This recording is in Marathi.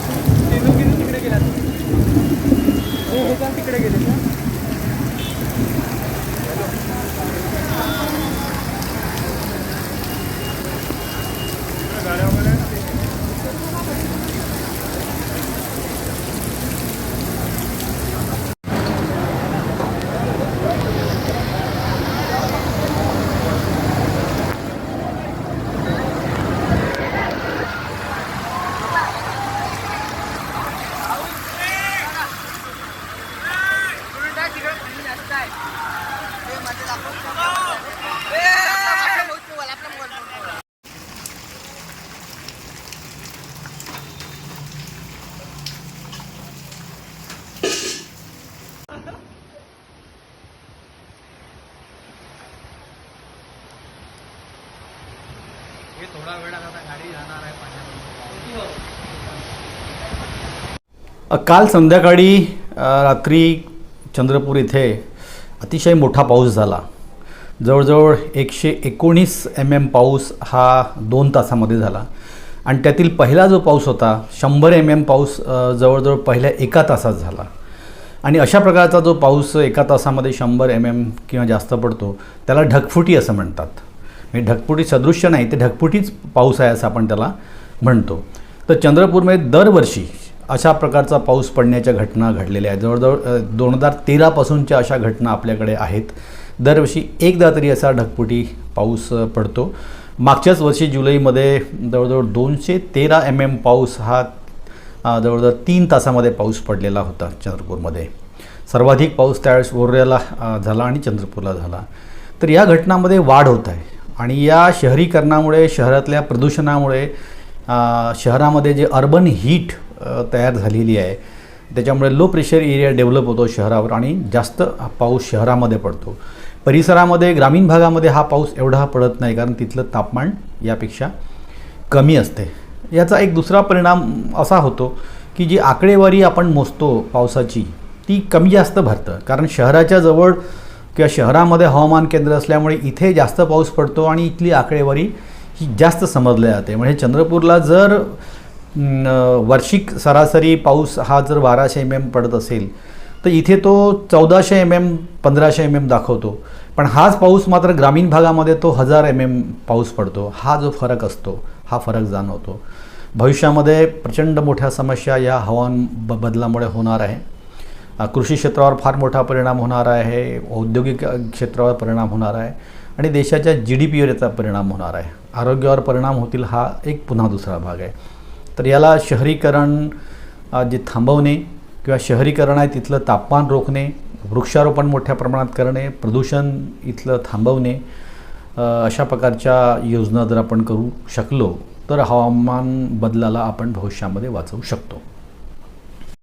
तिकडे गेला. हो, हो, हो, तिकडे गेले हे थोडा वेळात आता गाडी जाणार आहे पाण्यामध्ये. काल संध्याकाळी रात्री चंद्रपूर इथे अतिशय मोठा पाऊस झाला. जवळजवळ एकशे एकोणीस एम एम पाऊस हा दोन तासामध्ये झाला. आणि त्यातील पहिला जो पाऊस होता शंभर एम एम पाऊस जवळजवळ पहिल्या एका तासात झाला. आणि अशा प्रकारचा जो पाऊस एका तासामध्ये शंभर एम एम किंवा जास्त पडतो त्याला ढगफुटी असं म्हणतात. म्हणजे ढकपुटी सदृश्य नाही ते ढकपुटीच पाऊस आहे असं आपण त्याला म्हणतो. तर चंद्रपूरमध्ये दरवर्षी अशा प्रकारचा पाऊस पडण्याच्या घटना घडलेल्या आहेत. जवळजवळ दोन हजार तेरापासूनच्या अशा घटना आपल्याकडे आहेत. दरवर्षी एकदा तरी असा ढकपुटी पाऊस पडतो. मागच्याच वर्षी जुलैमध्ये जवळजवळ दोनशे तेरा एम एम पाऊस हा जवळजवळ तीन तासामध्ये पाऊस पडलेला होता चंद्रपूरमध्ये. सर्वाधिक पाऊस त्यावेळेस ओर्याला झाला आणि चंद्रपूरला झाला. तर या घटनामध्ये वाढ होत आहे. आणि या शहरीकरणामुळे शहरातल्या प्रदूषणामुळे शहरामध्ये जे अर्बन हीट तयार झालेली आहे त्याच्यामुळे लो प्रेशर एरिया डेव्हलप होतो शहरावर आणि जास्त पाऊस शहरामध्ये पडतो. परिसरामध्ये ग्रामीण भागामध्ये हा पाऊस एवढा पडत नाही कारण तिथलं तापमान यापेक्षा कमी असते. याचा एक दुसरा परिणाम असा होतो की जी आकडेवारी आपण मोजतो पावसाची ती कमी जास्त भरतं. कारण शहराच्या जवळ किंवा शहरामध्ये हवामान केंद्र असल्यामुळे इथे जास्त पाऊस पडतो आणि इथली आकडेवारी ही जास्त समजल्या जाते. म्हणजे चंद्रपूरला जर वार्षिक सरासरी पाऊस हा जर बाराशे एम एम पडत असेल तर इथे तो चौदाशे एम एम पंधराशे एम एम दाखवतो. पण हाच पाऊस मात्र ग्रामीण भागामध्ये तो हजार एम एम पाऊस पडतो. हा जो फरक असतो हा फरक जाणवतो. भविष्यामध्ये प्रचंड मोठ्या समस्या या हवामान ब बदलामुळे होणार आहे. कृषी क्षेत्रावर फार मोठा परिणाम होणार आहे औद्योगिक क्षेत्रावर परिणाम होणार आहे आणि देशाच्या जी डी पीवर याचा परिणाम होणार आहे. आरोग्यावर परिणाम होतील हा एक पुन्हा दुसरा भाग आहे. तर याला शहरीकरण जे थांबवणे किंवा शहरीकरण आहे तिथलं तापमान रोखणे वृक्षारोपण मोठ्या प्रमाणात करणे प्रदूषण इथलं थांबवणे अशा प्रकारच्या योजना जर आपण करू शकलो तर हवामान बदलाला आपण भविष्यामध्ये वाचवू शकतो.